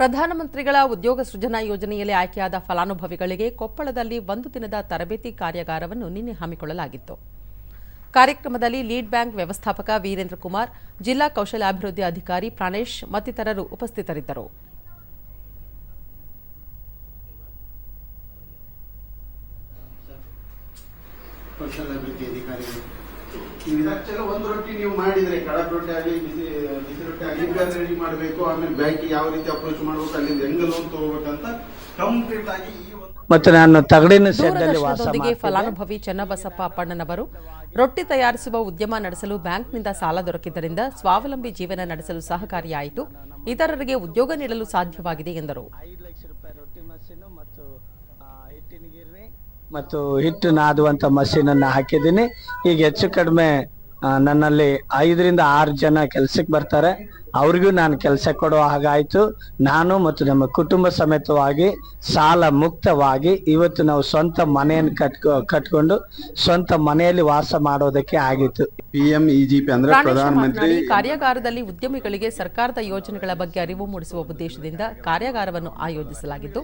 ಪ್ರಧಾನಮಂತ್ರಿಗಳ ಉದ್ಯೋಗ ಸೃಜನಾ ಯೋಜನೆಯಲ್ಲಿ ಆಯ್ಕೆಯಾದ ಫಲಾನುಭವಿಗಳಿಗೆ ಕೊಪ್ಪಳದಲ್ಲಿ ಒಂದು ದಿನದ ತರಬೇತಿ ಕಾರ್ಯಾಗಾರವನ್ನು ನಿನ್ನೆ ಹಮ್ಮಿಕೊಳ್ಳಲಾಗಿತ್ತು. ಕಾರ್ಯಕ್ರಮದಲ್ಲಿ ಲೀಡ್ ಬ್ಯಾಂಕ್ ವ್ಯವಸ್ಥಾಪಕ ವೀರೇಂದ್ರ ಕುಮಾರ್, ಜಿಲ್ಲಾ ಕೌಶಲ್ಯಾಭಿವೃದ್ಧಿ ಅಧಿಕಾರಿ ಪ್ರಾಣೇಶ್ ಮತ್ತಿತರರು ಉಪಸ್ಥಿತರಿದ್ದರು. ಕೌಶಲ್ಯಾಭಿವೃದ್ಧಿ ಅಧಿಕಾರಿಗಳು. ನೀವು ಇದಕ್ಕೆಲ್ಲ ಒಂದು ರೊಟ್ಟಿ ನೀವು ಮಾಡಿದ್ರೆ ಕಡಕ್ ರೊಟ್ಟಿ ಆಗಲಿ ಬಿಸಿ ಬಿಸಿ ರೊಟ್ಟಿ ಆಗಲಿ ಈಗ ರೆಡಿ ಮಾಡಬೇಕು ಆಮೇಲೆ ಬ್ಯಾಂಕ್ ಯಾವ ರೀತಿ ಅಪ್ರೋಚ್ ಮಾಡಬೇಕು ಅಲ್ಲಿಂದ ಹೆಂಗ ಲೋನ್ ತಗೋಬೇಕಂತ ಕಂಪ್ಲೀಟ್ ಆಗಿ ಈ ಒಂದು ಮತ್ತು ನಾನು ತಗಡಿನ ಶೆಡ್ಡಲ್ಲಿ ವಾಸ ದೂರದರ್ಶನದೊಂದಿಗೆ ಫಲಾನುಭವಿ ಚನ್ನಬಸಪ್ಪ ಅಪ್ಪಣ್ಣನವರು ರೊಟ್ಟಿ ತಯಾರಿಸುವ ಉದ್ಯಮ ನಡೆಸಲು ಬ್ಯಾಂಕ್ನಿಂದ ಸಾಲ ದೊರಕಿದ್ದರಿಂದ ಸ್ವಾವಲಂಬಿ ಜೀವನ ನಡೆಸಲು ಸಹಕಾರಿಯಾಯಿತು. ಇತರರಿಗೆ ಉದ್ಯೋಗ ನೀಡಲು ಸಾಧ್ಯವಾಗಿದೆ ಎಂದರು. ಮತ್ತು ಹಿಟ್ಟು ನಾದುವಂತ ಮಷೀನ್ ಅನ್ನ ಹಾಕಿದ್ದೀನಿ. ಈಗ ಹೆಚ್ಚು ಕಡಿಮೆ ನನ್ನಲ್ಲಿ ಐದರಿಂದ ಆರು ಜನ ಕೆಲ್ಸಕ್ಕೆ ಬರ್ತಾರೆ. ಅವ್ರಿಗೂ ನಾನು ಕೆಲಸ ಕೊಡೋ ಹಾಗಾಯ್ತು. ನಾನು ಮತ್ತು ನಮ್ಮ ಕುಟುಂಬ ಸಮೇತವಾಗಿ ಸಾಲ ಮುಕ್ತವಾಗಿ ಇವತ್ತು ನಾವು ಸ್ವಂತ ಮನೆಯನ್ನು ಕಟ್ಕೊ ಕಟ್ಕೊಂಡು ಸ್ವಂತ ಮನೆಯಲ್ಲಿ ವಾಸ ಮಾಡೋದಕ್ಕೆ ಆಗಿತ್ತು. ಪಿ ಎಂ ಇಜಿಪಿ ಅಂದ್ರೆ ಪ್ರಧಾನಮಂತ್ರಿ ಕಾರ್ಯಾಗಾರದಲ್ಲಿ ಉದ್ಯಮಿಗಳಿಗೆ ಸರ್ಕಾರದ ಯೋಜನೆಗಳ ಬಗ್ಗೆ ಅರಿವು ಮೂಡಿಸುವ ಉದ್ದೇಶದಿಂದ ಕಾರ್ಯಾಗಾರವನ್ನು ಆಯೋಜಿಸಲಾಗಿದ್ದು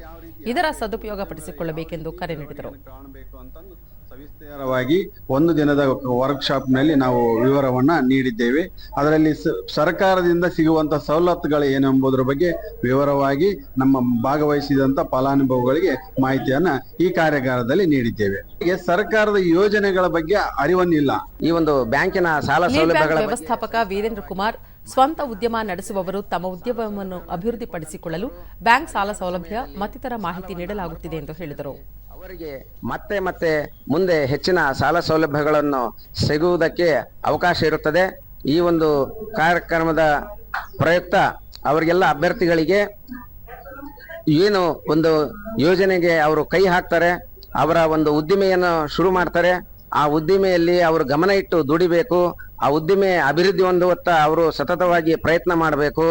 ಇದರ ಸದುಪಯೋಗ ಪಡಿಸಿಕೊಳ್ಳಬೇಕೆಂದು ಕರೆ ನೀಡಿದರು. ಸವಿಸ್ತಾರವಾಗಿ ಒಂದು ದಿನದ ವರ್ಕ್ಶಾಪ್ನಲ್ಲಿ ನಾವು ವಿವರವನ್ನ ನೀಡಿದ್ದೇವೆ. ಅದರಲ್ಲಿ ಸ- ಸರ್ಕಾರದಿಂದ ಸಿಗುವಂತ ಸವಲತ್ತುಗಳು ಏನು ಎಂಬುದರ ಬಗ್ಗೆ ವಿವರವಾಗಿ ನಮ್ಮ ಭಾಗವಹಿಸಿದಂತ ಫಲಾನುಭವಿಗಳಿಗೆ ಮಾಹಿತಿಯನ್ನ ಈ ಕಾರ್ಯಾಗಾರದಲ್ಲಿ ನೀಡಿದ್ದೇವೆ. ಹೀಗೆ ಸರ್ಕಾರದ ಯೋಜನೆಗಳ ಬಗ್ಗೆ ಅರಿವನ್ನಿಲ್ಲ. ಈ ಒಂದು ಬ್ಯಾಂಕಿನ ಸಾಲ ಸೌಲಭ್ಯಗಳ ವ್ಯವಸ್ಥಾಪಕ ವೀರೇಂದ್ರ ಕುಮಾರ್ ಸ್ವಂತ ಉದ್ಯಮ ನಡೆಸುವವರು ತಮ್ಮ ಉದ್ಯಮವನ್ನು ಅಭಿವೃದ್ಧಿಪಡಿಸಿಕೊಳ್ಳಲು ಬ್ಯಾಂಕ್ ಸಾಲ ಸೌಲಭ್ಯ ಮತ್ತಿತರ ಮಾಹಿತಿ ನೀಡಲಾಗುತ್ತಿದೆ ಎಂದು ಹೇಳಿದರು. ಅವರಿಗೆ ಮತ್ತೆ ಮತ್ತೆ ಮುಂದೆ ಹೆಚ್ಚಿನ ಸಾಲ ಸೌಲಭ್ಯಗಳನ್ನು ಸಿಗುವುದಕ್ಕೆ ಅವಕಾಶ ಇರುತ್ತದೆ. ಈ ಒಂದು ಕಾರ್ಯಕ್ರಮದ ಪ್ರಯುಕ್ತ ಅವರಿಗೆಲ್ಲ ಅಭ್ಯರ್ಥಿಗಳಿಗೆ ಏನು ಒಂದು ಯೋಜನೆಗೆ ಅವರು ಕೈ ಹಾಕ್ತಾರೆ, ಅವರ ಒಂದು ಉದ್ದಿಮೆಯನ್ನು ಶುರು ಮಾಡ್ತಾರೆ. ಆ ಉದ್ದಿಮೆಯಲ್ಲಿ ಅವರು ಗಮನ ಇಟ್ಟು ದುಡಿಬೇಕು. ಆ ಉದ್ದಿಮೆ ಅಭಿವೃದ್ಧಿ ಹೊಂದುವತ್ತ ಅವರು ಸತತವಾಗಿ ಪ್ರಯತ್ನ ಮಾಡಬೇಕು.